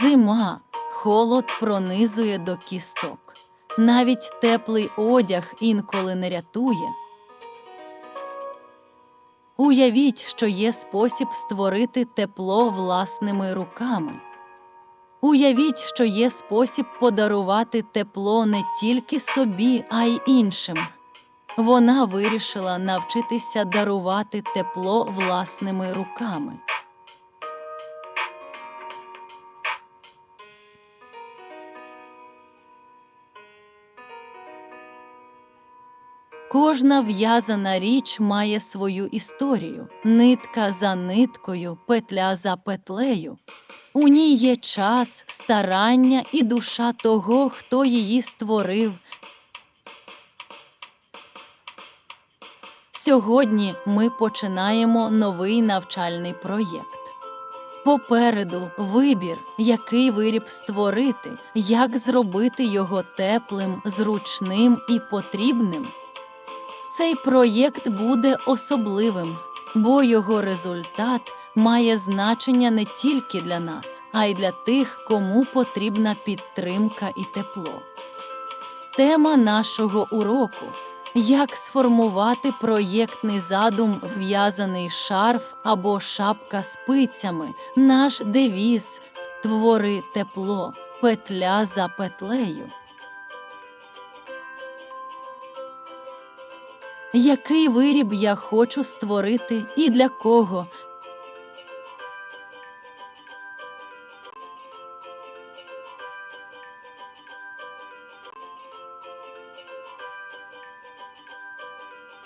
Зима, холод пронизує до кісток. Навіть теплий одяг інколи не рятує. Уявіть, що є спосіб створити тепло власними руками. Уявіть, що є спосіб подарувати тепло не тільки собі, а й іншим. Вона вирішила навчитися дарувати тепло власними руками. Кожна в'язана річ має свою історію, нитка за ниткою, петля за петлею. У ній є час, старання і душа того, хто її створив. Сьогодні ми починаємо новий навчальний проєкт. Попереду вибір, який виріб створити, як зробити його теплим, зручним і потрібним. Цей проєкт буде особливим, бо його результат має значення не тільки для нас, а й для тих, кому потрібна підтримка і тепло. Тема нашого уроку як сформувати проєктний задум в'язаний шарф або шапка спицями, наш девіз Твори тепло, петля за петлею. Який виріб я хочу створити? І для кого,